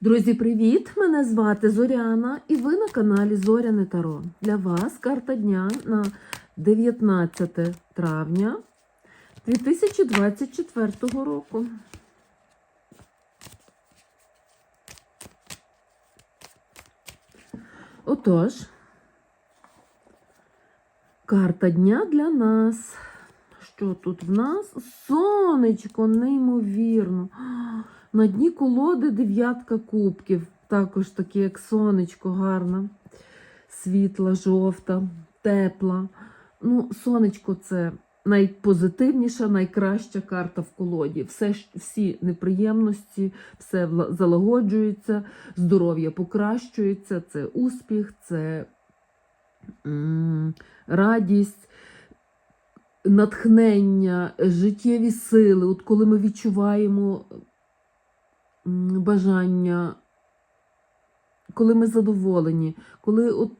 Друзі, привіт! Мене звати Зоряна, і ви на каналі Зоряне Таро. Для вас карта дня на 19 травня 2024 року. Отож, карта дня для нас. Що тут в нас? Сонечко, неймовірно. На дні колоди дев'ятка кубків. Також таке, як сонечко, гарна, світла, жовта, тепла. Ну, сонечко це найпозитивніша, найкраща карта в колоді. Все, всі неприємності, все залагоджується, здоров'я покращується, це успіх, це м, радість натхнення, життєві сили, от коли ми відчуваємо бажання, коли ми задоволені, коли от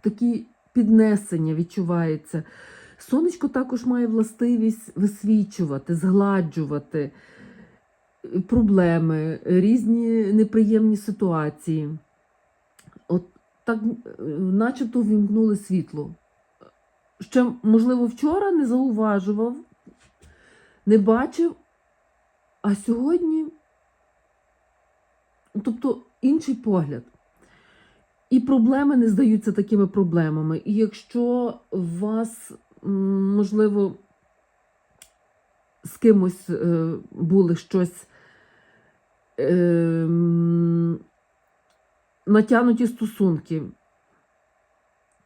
такі піднесення відчувається. Сонечко також має властивість висвічувати, згладжувати е, проблеми, різні неприємні ситуації. От так, е, начебто вімкнули світло ще, можливо, вчора не зауважував, не бачив, а сьогодні, тобто інший погляд. І проблеми не здаються такими проблемами. І якщо вас, можливо, з кимось е, були щось е, м, натягнуті стосунки,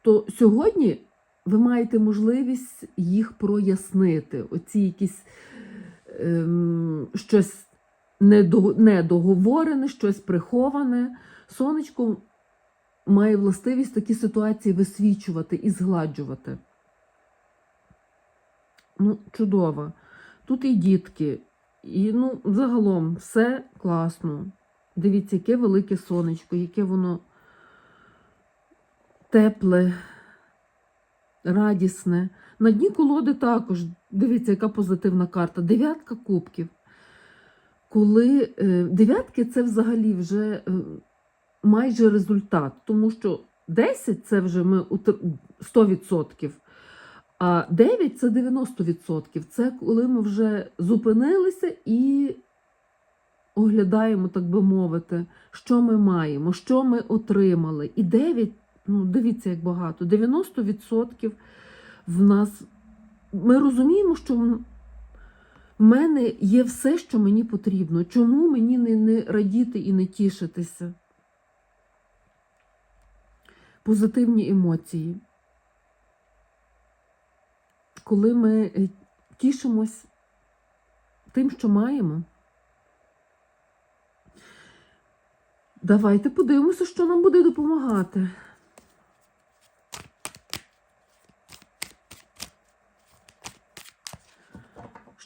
то сьогодні ви маєте можливість їх прояснити. Оці якісь ем, щось недоговорене, щось приховане. Сонечко має властивість такі ситуації висвічувати і згладжувати. Ну, чудово. Тут і дітки, і ну, загалом все класно. Дивіться, яке велике сонечко, яке воно тепле, радісне. На дні колоди також, дивіться, яка позитивна карта. Дев'ятка кубків. Коли е, дев'ятки це взагалі вже е, майже результат, тому що 10 це вже ми 100%, а 9 це 90%. Це коли ми вже зупинилися і оглядаємо, так би мовити, що ми маємо, що ми отримали. І 9, ну дивіться, як багато, 90% в нас. Ми розуміємо, що в мене є все, що мені потрібно. Чому мені не, не радіти і не тішитися? Позитивні емоції. Коли ми е, тішимось тим, що маємо. Давайте подивимося, що нам буде допомагати.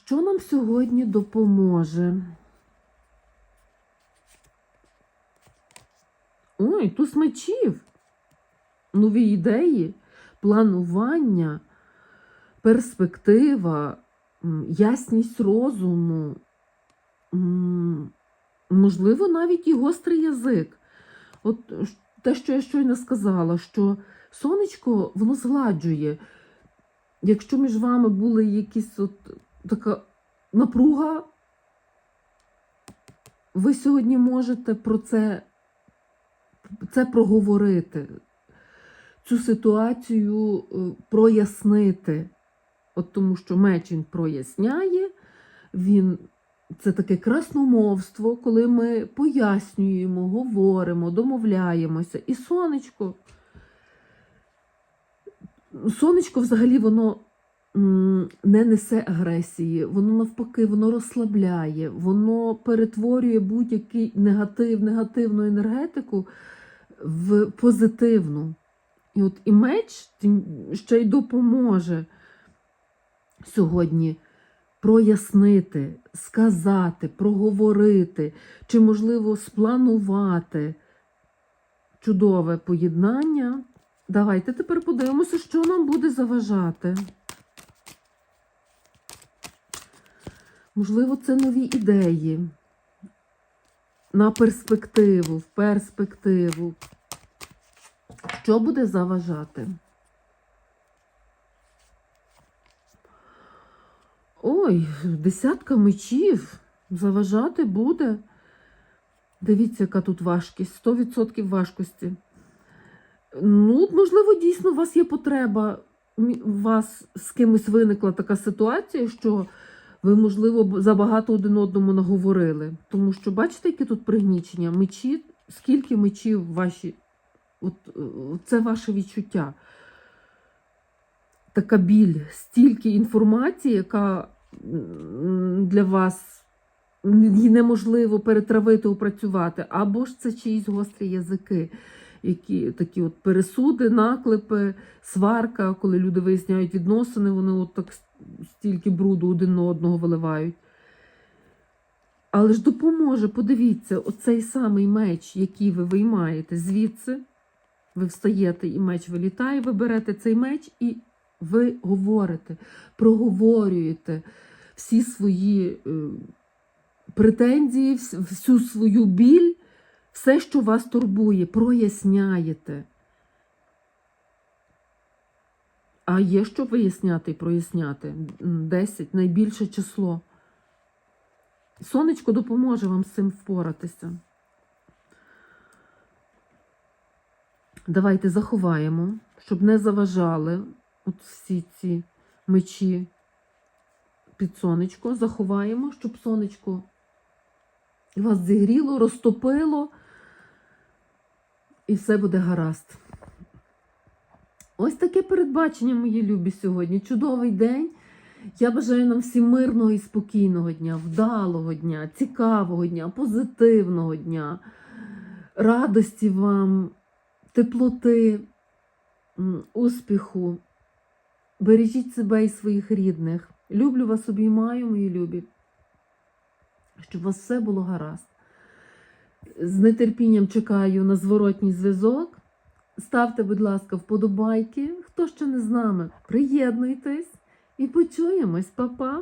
Що нам сьогодні допоможе? Ой, туз мечів. Нові ідеї, планування, перспектива, ясність розуму, можливо, навіть і гострий язик. От те, що я щойно сказала, що сонечко воно згладжує. Якщо між вами були якісь от така напруга, ви сьогодні можете про це, це проговорити, цю ситуацію е, прояснити. От тому що меч проясняє, він це таке красномовство, коли ми пояснюємо, говоримо, домовляємося. І сонечко. Сонечко взагалі воно не несе агресії, воно навпаки, воно розслабляє, воно перетворює будь-який негатив, негативну енергетику в позитивну. І от і меч ще й допоможе сьогодні прояснити, сказати, проговорити, чи, можливо, спланувати чудове поєднання. Давайте тепер подивимося, що нам буде заважати. Можливо, це нові ідеї, на перспективу, в перспективу. Що буде заважати? Ой, десятка мечів. Заважати буде. Дивіться, яка тут важкість. 100% важкості. Ну, можливо, дійсно у вас є потреба. У вас з кимось виникла така ситуація, що ви, можливо, забагато один одному наговорили. Тому що, бачите, яке тут пригнічення? Мечі, скільки мечів ваші, от, е, це ваше відчуття. Така біль, стільки інформації, яка для вас неможливо перетравити, опрацювати, або ж це чиїсь гострі язики, які такі от пересуди, наклепи, сварка, коли люди виясняють відносини, вони от так стільки бруду один на одного виливають. Але ж допоможе, подивіться, оцей самий меч, який ви виймаєте звідси, ви встаєте і меч вилітає, ви берете цей меч і ви говорите, проговорюєте всі свої е, претензії, всю свою біль, все, що вас турбує, проясняєте. А є що виясняти і проясняти? М, 10 найбільше число. Сонечко допоможе вам з цим впоратися. Давайте заховаємо, щоб не заважали от всі ці мечі під сонечко. Заховаємо, щоб сонечко вас зігріло, розтопило, і все буде гаразд. Ось таке передбачення, мої любі, сьогодні. Чудовий день. Я бажаю нам всім мирного і спокійного дня, вдалого дня, цікавого дня, позитивного дня, радості вам, теплоти, успіху. Бережіть себе і своїх рідних. Люблю вас, обіймаю, мої любі. Щоб у вас все було гаразд. З нетерпінням чекаю на зворотній зв'язок. Ставте, будь ласка, вподобайки. Хто ще не з нами, приєднуйтесь і почуємось, Па-па!